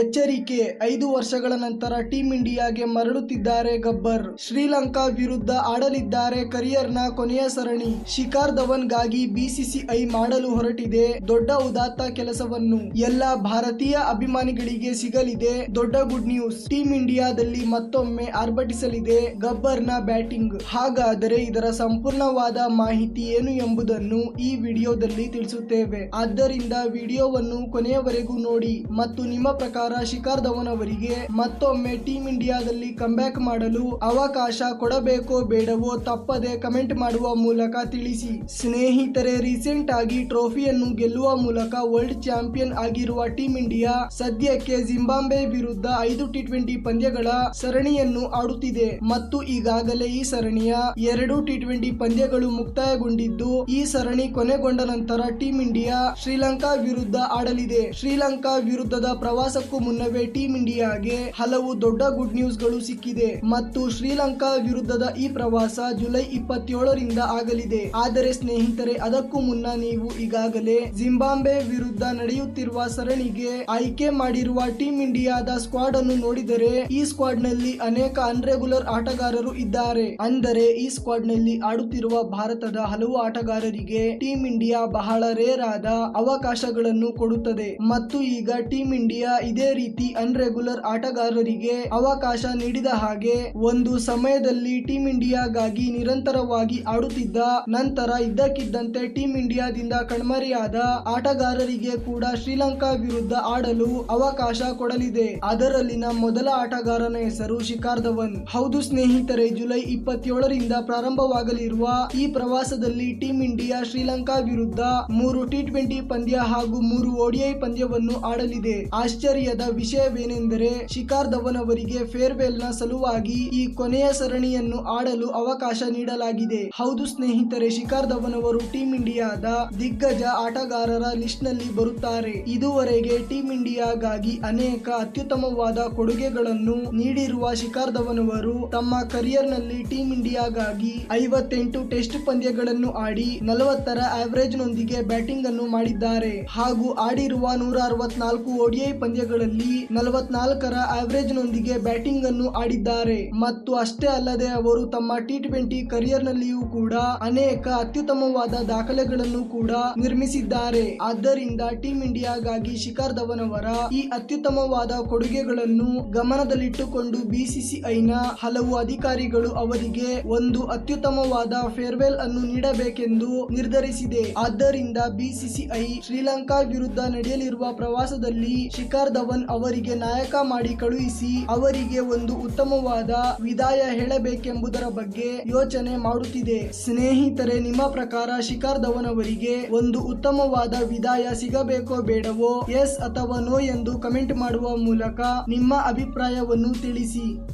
ಎಚ್ಚರಿಕೆ. ಐದು ವರ್ಷಗಳ ನಂತರ ಟೀಂ ಇಂಡಿಯಾಗೆ ಮರಳುತ್ತಿದ್ದಾರೆ ಗಬ್ಬರ್. ಶ್ರೀಲಂಕಾ ವಿರುದ್ಧ ಆಡಲಿದ್ದಾರೆ ಕರಿಯರ್ನ ಕೊನೆಯ ಸರಣಿ. ಶಿಖರ್ ಧವನ್ಗಾಗಿ ಬಿಸಿಸಿಐ ಮಾಡಲು ಹೊರಟಿದೆ. ದೊಡ್ಡ ಉದಾತ್ತ ಕೆಲಸವನ್ನು. ಎಲ್ಲ ಭಾರತೀಯ ಅಭಿಮಾನಿಗಳಿಗೆ ಸಿಗಲಿದೆ. ದೊಡ್ಡ ಗುಡ್ ನ್ಯೂಸ್. ಟೀಂ ಇಂಡಿಯಾದಲ್ಲಿ ಮತ್ತೊಮ್ಮೆ ಆರ್ಭಟಿಸಲಿದೆ ಗಬ್ಬರ್ನ ಬ್ಯಾಟಿಂಗ್. ಹಾಗಾದರೆ ಇದರ ಸಂಪೂರ್ಣವಾದ ಮಾಹಿತಿ ಏನು ಎಂಬುದನ್ನು ಈ ವಿಡಿಯೋದಲ್ಲಿ ತಿಳಿಸುತ್ತೇವೆ. ಆದ್ದರಿಂದ ವಿಡಿಯೋವನ್ನು ಕೊನೆಯವರೆಗೂ ನೋಡಿ ಮತ್ತು ನಿಮ್ಮ ಪ್ರಕಾರ ಶಿಖರ್ ಧವನ್ ಅವರಿಗೆ ಮತ್ತೊಮ್ಮೆ ಟೀಂ ಇಂಡಿಯಾದಲ್ಲಿ ಕಂಬ್ಯಾಕ್ ಮಾಡಲು ಅವಕಾಶ ಕೊಡಬೇಕೋ ಬೇಡವೋ ತಪ್ಪದೆ ಕಮೆಂಟ್ ಮಾಡುವ ಮೂಲಕ ತಿಳಿಸಿ. ಸ್ನೇಹಿತರೆ ರೀಸೆಂಟ್ ಆಗಿ ಟ್ರೋಫಿಯನ್ನು ಗೆಲ್ಲುವ ಮೂಲಕ ವರ್ಲ್ಡ್ ಚಾಂಪಿಯನ್ ಆಗಿರುವ ಟೀಂ ಇಂಡಿಯಾ ಸದ್ಯಕ್ಕೆ ಜಿಂಬಾಬ್ವೆ ವಿರುದ್ಧ ಐದು ಟಿ ಟ್ವೆಂಟಿ ಪಂದ್ಯಗಳ ಸರಣಿಯನ್ನು ಆಡುತ್ತಿದೆ. ಮತ್ತು ಈಗಾಗಲೇ ಈ ಸರಣಿಯ ಎರಡು ಟಿ ಟ್ವೆಂಟಿ ಪಂದ್ಯಗಳು ಮುಕ್ತಾಯಗೊಂಡಿದ್ದು, ಈ ಸರಣಿ ಕೊನೆಗೊಂಡ ನಂತರ ಟೀಂ ಇಂಡಿಯಾ ಶ್ರೀಲಂಕಾ ವಿರುದ್ಧ ಆಡಲಿದೆ. ಶ್ರೀಲಂಕಾ ವಿರುದ್ಧದ ಪ್ರವಾಸಕ್ಕೂ ಮುನ್ನವೇ ಟೀಂ ಇಂಡಿಯಾಗೆ ಹಲವು ದೊಡ್ಡ ಗುಡ್ ನ್ಯೂಸ್ಗಳು ಸಿಕ್ಕಿದೆ ಮತ್ತು ಶ್ರೀಲಂಕಾ ವಿರುದ್ಧದ ಈ ಪ್ರವಾಸ ಜುಲೈ ಇಪ್ಪತ್ತೇಳರಿಂದ ಆಗಲಿದೆ. ಆದರೆ ಸ್ನೇಹಿತರೆ, ಅದಕ್ಕೂ ಮುನ್ನ ನೀವು ಈಗಾಗಲೇ ಜಿಂಬಾಬ್ವೆ ವಿರುದ್ಧ ನಡೆಯುತ್ತಿರುವ ಸರಣಿಗೆ ಆಯ್ಕೆ ಮಾಡಿರುವ ಟೀಂ ಇಂಡಿಯಾದ ಸ್ಕ್ವಾಡ್ ಅನ್ನು ನೋಡಿದರೆ, ಈ ಸ್ಕ್ವಾಡ್ನಲ್ಲಿ ಅನೇಕ ಅನ್ರೆಗ್ಯುಲರ್ ಆಟಗಾರರು ಇದ್ದಾರೆ. ಅಂದರೆ, ಈ ಸ್ಕ್ವಾಡ್ನಲ್ಲಿ ಆಡುತ್ತಿರುವ ಭಾರತದ ಹಲವು ಆಟಗಾರರಿಗೆ ಟೀಂ ಇಂಡಿಯಾ ಬಹಳ ರೇರ್ ಆದ ಅವಕಾಶಗಳನ್ನು ಕೊಡುತ್ತದೆ. ಮತ್ತು ಈಗ ಟೀಂ ಇಂಡಿಯಾ ಇದೇ ರೀತಿ ಅನ್ರೆಗ್ಯುಲರ್ ಆಟಗಾರರಿಗೆ ಅವಕಾಶ ನೀಡಿದ ಹಾಗೆ ಒಂದು ಸಮಯದಲ್ಲಿ ಟೀಂ ಇಂಡಿಯಾಗಾಗಿ ನಿರಂತರವಾಗಿ ಆಡುತ್ತಿದ್ದ ನಂತರ ಇದ್ದಕ್ಕಿದ್ದಂತೆ ಟೀಂ ಇಂಡಿಯಾದಿಂದ ಕಣ್ಮರೆಯಾದ ಆಟಗಾರರಿಗೆ ಕೂಡ ಶ್ರೀಲಂಕಾ ವಿರುದ್ಧ ಆಡಲು ಅವಕಾಶ ಕೊಡಲಿದೆ. ಅದರಲ್ಲಿನ ಮೊದಲ ಆಟಗಾರನ ಹೆಸರು ಶಿಖಾರ್ ಧವನ್. ಹೌದು ಸ್ನೇಹಿತರೆ, ಜುಲೈ ಇಪ್ಪತ್ತೇಳರಿಂದ ಪ್ರಾರಂಭವಾಗಲಿರುವ ಈ ಪ್ರವಾಸದಲ್ಲಿ ಟೀಂ ಇಂಡಿಯಾ ಶ್ರೀಲಂಕಾ ವಿರುದ್ಧ ಮೂರು ಟಿ ಟ್ವೆಂಟಿ ಪಂದ್ಯ ಹಾಗೂ ಮೂರು ಒಡಿಐ ಪಂದ್ಯವನ್ನು ಆಡಲಿದೆ. ಆಶ್ಚರ್ಯದ ವಿಷಯವೇನೆಂದರೆ ಶಿಖಾರ್ ಧವನ್ ಅವರಿಗೆ ಫೇರ್ವೆಲ್ನ ಸಲುವಾಗಿ ಈ ಕೊನೆಯ ಸರಣಿಯನ್ನು ಆಡಲು ಅವಕಾಶ ನೀಡಲಾಗಿದೆ. ಹೌದು ಸ್ನೇಹಿತರೆ ಶಿಖಾರ್ ಧವನ್ ಅವರು ಟೀಂ ಇಂಡಿಯಾದ ದಿಗ್ಗಜ ಆಟಗಾರರ ಲಿಸ್ಟ್ನಲ್ಲಿ ಬರುತ್ತಾರೆ. ಇದುವರೆಗೆ ಟೀಂ ಇಂಡಿಯಾಗಾಗಿ ಅನೇಕ ಅತ್ಯುತ್ತಮವಾದ ಕೊಡುಗೆಗಳನ್ನು ನೀಡಿರುವ ಶಿಖಾರ್ ಧವನ್ ಅವರು ತಮ್ಮ ಕರಿಯರ್ನಲ್ಲಿ ಟೀಂ ಇಂಡಿಯಾಗಾಗಿ ಐವತ್ತೆಂಟು ಟೆಸ್ಟ್ ಪಂದ್ಯಗಳನ್ನು ಆಡಿ ನಲವತ್ತರ ಆವರೇಜ್ ನೊಂದಿಗೆ ಬ್ಯಾಟಿಂಗ್ ಅನ್ನು ಮಾಡಿದ್ದಾರೆ. ಹಾಗೂ ಆಡಿರುವ ನೂರ ಅರವತ್ನಾಲ್ಕು ಓಡಿಐ ಪಂದ್ಯಗಳಲ್ಲಿ ನಲವತ್ನಾಲ್ಕರ ಆವರೇಜ್ ನೊಂದಿಗೆ ಬ್ಯಾಟಿಂಗ್ ಅನ್ನು ಆಡಿದ್ದಾರೆ. ಮತ್ತು ಅಷ್ಟೇ ಅಲ್ಲದೆ ಅವರು ತಮ್ಮ ಟಿ ಟ್ವೆಂಟಿ ಕರಿಯರ್ ನಲ್ಲಿಯೂ ಕೂಡ ಅನೇಕ ಅತ್ಯುತ್ತಮವಾದ ದಾಖಲೆಗಳನ್ನು ಕೂಡ ನಿರ್ಮಿಸಿದ್ದಾರೆ. ಆದ್ದರಿಂದ ಟೀಂ ಇಂಡಿಯಾಗಾಗಿ ಶಿಖರ್ ಧವನ್ ಅವರ ಈ ಅತ್ಯುತ್ತಮವಾದ ಕೊಡುಗೆಗಳನ್ನು ಗಮನದಲ್ಲಿಟ್ಟುಕೊಂಡು ಬಿಸಿಸಿಐನ ಹಲವು ಅಧಿಕಾರಿಗಳು ಅವರಿಗೆ ಒಂದು ಅತ್ಯುತ್ತಮವಾದ ಫೇರ್ವೆಲ್ ಅನ್ನು ನೀಡಬೇಕೆಂದು ನಿರ್ಧರಿಸಿದೆ. ಆದ್ದರಿಂದ ಬಿಸಿಸಿಐ ಶ್ರೀಲಂಕಾ ವಿರುದ್ಧ ನಡೆಯಲಿರುವ ಪ್ರವಾಸದಲ್ಲಿ ಶಿಖರ್ ಧವನ್ ಅವರಿಗೆ ನಾಯಕ ಮಾಡಿ ಕಳುಹಿಸಿ ಅವರಿಗೆ ಒಂದು ಉತ್ತಮವಾದ ವಿದಾಯ ಹೇಳಬೇಕೆಂಬುದರ ಬಗ್ಗೆ ಯೋಚನೆ ಮಾಡುತ್ತಿದೆ. ಸ್ನೇಹಿತರೆ, ನಿಮ್ಮ ಪ್ರಕಾರ ಶಿಖರ್ ಧವನ್ ಅವರಿಗೆ ಒಂದು ಉತ್ತಮವಾದ ವಿದಾಯ ಸಿಗಬೇಕೋ ಬೇಡವೋ? ಎಸ್ ಅಥವಾ ನೋ ಎಂದು ಕಮೆಂಟ್ ಮಾಡುವ ಮೂಲಕ ನಿಮ್ಮ ಅಭಿಪ್ರಾಯವನ್ನು ತಿಳಿಸಿ.